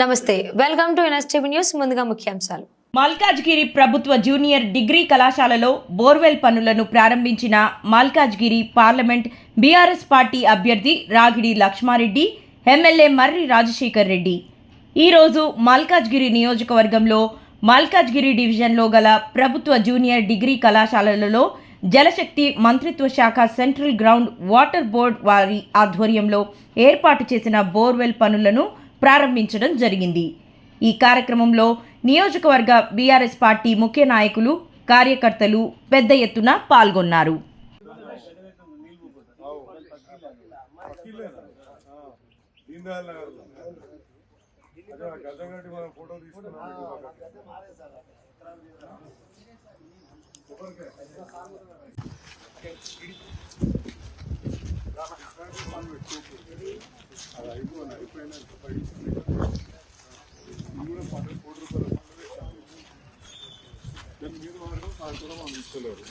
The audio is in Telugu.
నమస్తే వెల్కమ్ టు ఎన్ఎస్టీవీ న్యూస్ ముందుగా ముఖ్యాంశాలు. మల్కాజ్గిరి ప్రభుత్వ జూనియర్ డిగ్రీ కళాశాలలో బోర్వెల్ పనులను ప్రారంభించిన మల్కాజ్గిరి పార్లమెంట్ బీఆర్ఎస్ పార్టీ అభ్యర్థి రాగిడి లక్ష్మారెడ్డి ఎమ్మెల్యే మర్రి రాజశేఖర్ రెడ్డి. ఈరోజు మల్కాజ్గిరి నియోజకవర్గంలో మల్కాజ్గిరి డివిజన్లో గల ప్రభుత్వ జూనియర్ డిగ్రీ కళాశాలలలో జలశక్తి మంత్రిత్వ శాఖ సెంట్రల్ గ్రౌండ్ వాటర్ బోర్డ్ వారి ఆధ్వర్యంలో ఏర్పాటు చేసిన బోర్వెల్ పనులను ప్రారంభించడం జరిగింది. ఈ కార్యక్రమంలో నియోజకవర్గ బీఆర్ఎస్ పార్టీ ముఖ్య నాయకులు కార్యకర్తలు పెద్ద ఎత్తున పాల్గొన్నారు. దీన్ దాని మీద వాడడం కాదు కూడా మనం ఇస్తలేరు